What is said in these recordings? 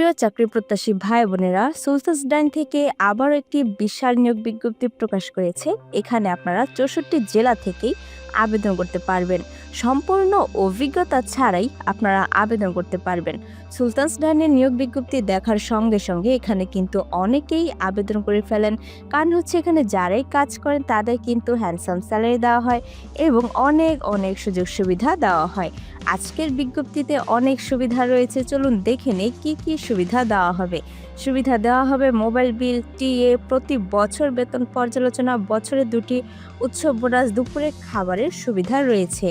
প্রিয় চাকরি প্রত্যাশী ভাই বোনেরা সুলতাস ডাইন থেকে আবারও একটি বিশাল নিয়োগ বিজ্ঞপ্তি প্রকাশ করেছে। এখানে আপনারা চৌষট্টি জেলা থেকেই আবেদন করতে পারবেন। সম্পূর্ণ অভিজ্ঞতা ছাড়াই আপনারা আবেদন করতে পারবেন। সুলতানস ডাইনের নিয়োগ বিজ্ঞপ্তি দেখার সঙ্গে সঙ্গে এখানে কিন্তু অনেকেই আবেদন করে ফেলেন। কারণ হচ্ছে এখানে যারাই কাজ করেন তাদের কিন্তু হ্যান্ডসাম স্যালারি দেওয়া হয় এবং অনেক অনেক সুযোগ সুবিধা দেওয়া হয়। আজকের বিজ্ঞপ্তিতে অনেক সুবিধা রয়েছে। চলুন দেখে নেই কী কী সুবিধা দেওয়া হবে। সুবিধা দেওয়া হবে মোবাইল বিল, টিএ, প্রতি বছর বেতন পর্যালোচনা, বছরে দুটি উৎসব বোনাস দুপুরে খাবারের সুবিধা রয়েছে।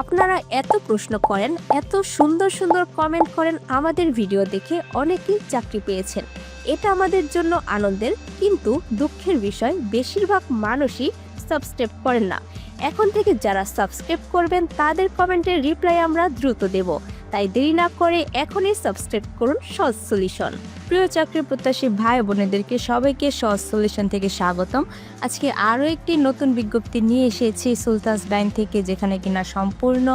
আপনারা এত প্রশ্ন করেন, এত সুন্দর সুন্দর কমেন্ট করেন, আমাদের ভিডিও দেখে অনেকেই চাকরি পেয়েছেন। এটা আমাদের জন্য আনন্দের, কিন্তু দুঃখের বিষয়, বেশিরভাগ মানুষই সাবস্ক্রাইব করেন না। এখন থেকে যারা সাবস্ক্রাইব করবেন, তাদের কমেন্টের রিপ্লাই আমরা দ্রুত দেব। তাই দেরি না করে এখনই সাবস্ক্রাইব করুন সহজ সলিউশন প্রিয় চাকরি প্রত্যাশী ভাই বোনেদেরকে সবাইকে সহজ সলিউশন থেকে স্বাগতম। আজকে আরও একটি নতুন বিজ্ঞপ্তি নিয়ে এসেছি সুলতাস ব্যাংক থেকে, যেখানে কিনা সম্পূর্ণ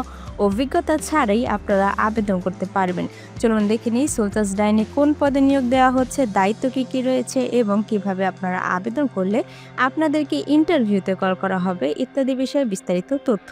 অভিজ্ঞতা ছাড়াই আপনারা আবেদন করতে পারবেন। চলুন দেখে নিই সুলতাস ডাইনে কোন পদে নিয়োগ দেওয়া হচ্ছে, দায়িত্ব কী কী রয়েছে এবং কীভাবে আপনারা আবেদন করলে আপনাদেরকে ইন্টারভিউতে কল করা হবে ইত্যাদি বিষয়ে বিস্তারিত তথ্য।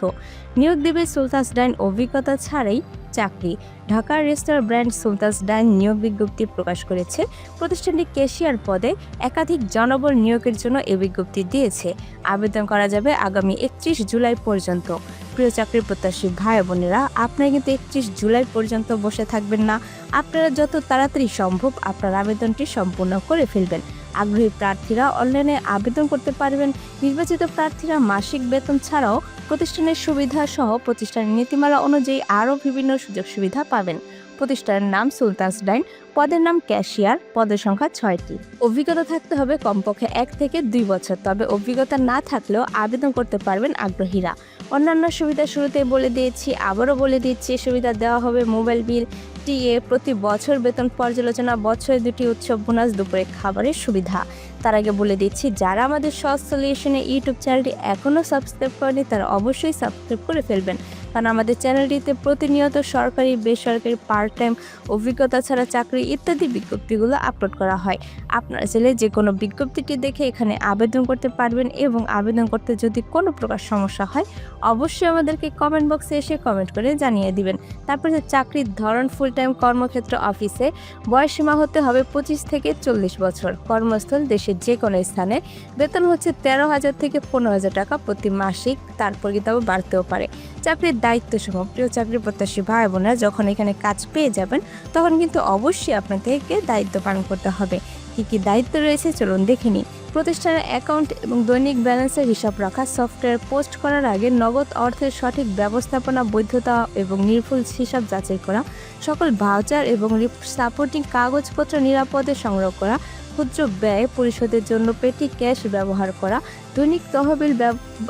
নিয়োগ দেবে সুলতাস ডাইন অভিজ্ঞতা ছাড়াই চাকরি। ঢাকার রেস্তোরাঁ ব্র্যান্ড সুলতাস ডাইন নিয়োগ বিজ্ঞপ্তি প্রকাশ করেছে। প্রতিষ্ঠানটি ক্যাশিয়ার পদে একাধিক জনবল নিয়োগের জন্য এই বিজ্ঞপ্তি দিয়েছে। আবেদন করা যাবে আগামী একত্রিশ জুলাই পর্যন্ত। প্রিয় চাকরি প্রত্যাশী ভাই বোনেরা, আপনারা কিন্তু একত্রিশ জুলাই পর্যন্ত বসে থাকবেন না। আপনারা যত তাড়াতাড়ি সম্ভব আপনার আবেদনটি সম্পূর্ণ করে ফেলবেন। আগ্রহী প্রার্থীরা অনলাইনে আবেদন করতে পারবেন। নির্বাচিত প্রার্থীরা মাসিক বেতন ছাড়াও প্রতিষ্ঠানের সুবিধা সহ প্রতিষ্ঠানের নীতিমালা অনুযায়ী আরও বিভিন্ন সুযোগ সুবিধা পাবেন। প্রতিষ্ঠানের নাম সুলতানস ডাইন, পদের নাম ক্যাশিয়ার, পদের সংখ্যা ছয়টি। অভিজ্ঞতা থাকতে হবে কমপক্ষে এক থেকে দুই বছর, তবে অভিজ্ঞতা না থাকলেও আবেদন করতে পারবেন আগ্রহীরা। অন্যান্য সুবিধা শুরুতেই বলে দিয়েছি, আবারও বলে দিচ্ছি, সুবিধা দেওয়া হবে মোবাইল বিল, টিএ, প্রতি বছর বেতন পর্যালোচনা, বছরে দুটি উৎসব, বোনাস, দুপুরে খাবারের সুবিধা। তার আগে বলে দিচ্ছি, যারা আমাদের সৎ সলিউশনে ইউটিউব চ্যানেলটি এখনও সাবস্ক্রাইব করেনি তারা অবশ্যই সাবস্ক্রাইব করে ফেলবেন। কারণ আমাদের চ্যানেলটিতে প্রতিনিয়ত সরকারি, বেসরকারি পার্ট টাইম অভিজ্ঞতা ছাড়া চাকরি ইত্যাদি বিজ্ঞপ্তিগুলো আপলোড করা হয়। আপনারা চাইলে যে কোনো বিজ্ঞপ্তিটি দেখে এখানে আবেদন করতে পারবেন এবং আবেদন করতে যদি কোনো প্রকার সমস্যা হয়, অবশ্যই আমাদেরকে কমেন্ট বক্সে এসে কমেন্ট করে জানিয়ে দিবেন। তারপরে চাকরির ধরন ফুল টাইম কর্মক্ষেত্র অফিসে বয়সীমা হতে হবে পঁচিশ থেকে চল্লিশ বছর। কর্মস্থল দেশের যে কোনো স্থানে। বেতন হচ্ছে তেরো হাজার থেকে পনেরো হাজার টাকা প্রতি মাসিক। তারপর কিন্তু বাড়তেও পারে। চাকরির দায়িত্ব সহ প্রিয় চাকরি প্রত্যাশী ভাই বোনেরা যখন এখানে কাজ পেয়ে যাবেন, তখন কিন্তু অবশ্যই আপনাদেরকে দায়িত্ব পালন করতে হবে। কী কী দায়িত্ব রয়েছে চলুন দেখে নিই। প্রতিষ্ঠানের অ্যাকাউন্ট এবং দৈনিক ব্যালেন্সের হিসাব রাখা, সফটওয়্যার পোস্ট করার আগে নগদ অর্থের সঠিক ব্যবস্থাপনা, বৈধতা এবং নির্ভুল হিসাব যাচাই করা, সকল ভাউচার এবং সাপোর্টিং কাগজপত্র নিরাপদে সংগ্রহ করা, ক্ষুদ্র ব্যয় পরিশোধের জন্য পেটি ক্যাশ ব্যবহার করা, দৈনিক তহবিল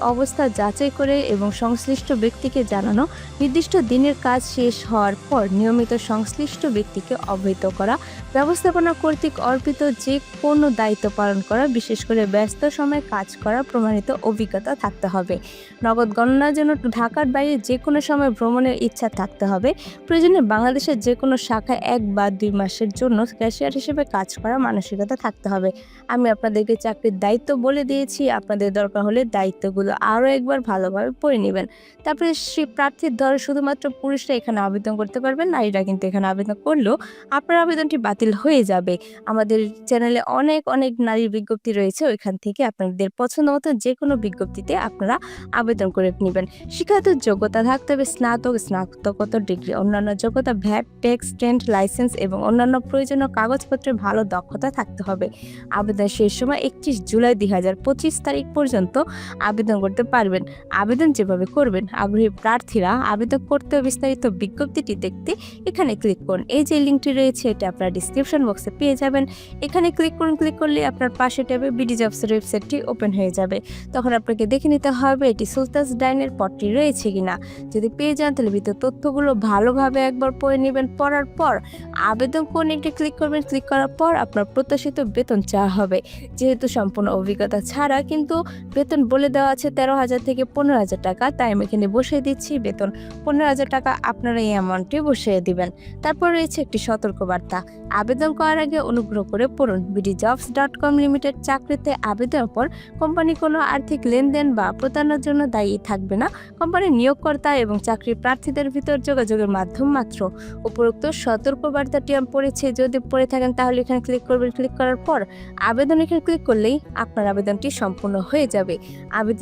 অবস্থা যাচাই করে এবং সংশ্লিষ্ট ব্যক্তিকে জানানো, নির্দিষ্ট দিনের কাজ শেষ হওয়ার পর নিয়মিত সংশ্লিষ্ট ব্যক্তিকে অবহিত করা, ব্যবস্থাপনা কর্তৃক অর্পিত যে কোনো দায়িত্ব পালন করা, বিশেষ করে ব্যস্ত সময়ে কাজ করা প্রমাণিত অভিজ্ঞতা থাকতে হবে। নগদ গণনার জন্য ঢাকার বাইরে যে কোনো সময় ভ্রমণের ইচ্ছা থাকতে হবে। প্রয়োজনে বাংলাদেশের যে কোনো শাখায় এক বা দুই মাসের জন্য ক্যাশিয়ার হিসেবে কাজ করা মানসিকতা থাকতে হবে। আমি আপনাদেরকে চাকরির দায়িত্ব বলে দিয়েছি। আপনাদের দরকার হলে দায়িত্বগুলো আরও একবার ভালোভাবে পড়ে নেবেন। তারপরে সেই প্রার্থীর ধরে শুধুমাত্র পুরুষরা এখানে আবেদন করতে পারবেন, নারীরা কিন্তু এখানে আবেদন করলেও আপনার আবেদনটি বাতিল হয়ে যাবে। আমাদের চ্যানেলে অনেক অনেক নারীর বিজ্ঞপ্তি রয়েছে, ওইখান থেকে আপনাদের পছন্দ মতো যে কোনো বিজ্ঞপ্তিতে আপনারা আবেদন করে নেবেন। শিক্ষাগত যোগ্যতা থাকতে হবে স্নাতক, স্নাতকোত্তর ডিগ্রি। অন্যান্য যোগ্যতা, ভ্যাট, ট্যাক্স টেন্ট লাইসেন্স এবং অন্যান্য প্রয়োজনীয় কাগজপত্রে ভালো দক্ষতা থাকতে হবে। আবেদন শেষ সময় একত্রিশ জুলাই দুই হাজার পঁচিশ তারিখ পর্যন্ত আবেদন করতে পারবেন। আবেদন যেভাবে করবেন, আগ্রহী প্রার্থীরা আবেদন করতে বিস্তারিত বিজ্ঞপ্তিটি দেখতে এখানে ক্লিক করুন। এই যে লিঙ্কটি রয়েছে, এটা আপনার ডিসক্রিপশন বক্সে পেয়ে যাবেন। এখানে ক্লিক করুন ক্লিক করলে আপনার পাশে ট্যাবে বিডি জবসের ওয়েবসাইটটি ওপেন হয়ে যাবে। তখন আপনাকে দেখে নিতে হবে এটি সুলতাস ডাইনের পদটি রয়েছে কিনা। যদি পেয়ে যান, তাহলে ভিতর তথ্যগুলো ভালোভাবে একবার পড়ে নেবেন। পড়ার পর আবেদন কোন একটি ক্লিক করবেন ক্লিক করার পর আপনার প্রত্যাশিত বেতন চাওয়া হবে। যেহেতু সম্পূর্ণ অভিজ্ঞতা ছাড়া, কিন্তু বেতন বলে দেওয়া আছে তেরো হাজার থেকে পনেরো হাজার টাকা, তাই আমি এখানে বসিয়ে দিচ্ছি। বেতন পনেরো হাজার টাকা, আপনারা এই অ্যামাউন্টটি বসিয়ে দিবেন। তারপর রয়েছে একটি সতর্কবার্তা। আবেদন করার আগে অনুগ্রহ করে পড়ুন। BD jobs dot com limited চাকরিতে আবেদনের পর কোম্পানি কোনো আর্থিক লেনদেন বা প্রতারণার জন্য দায়ী থাকবে না। কোম্পানির নিয়োগকর্তা এবং চাকরি প্রার্থীদের ভিতর যোগাযোগের মাধ্যম মাত্র। উপরোক্ত সতর্কবার্তাটি আমি পড়েছি, যদি পড়ে থাকেন তাহলে এখানে ক্লিক করবেন। ক্লিক করার পর আবেদন এখানে ক্লিক করলেই আপনার আবেদনটি সম্পূর্ণ হয়ে যাবে। আবেদন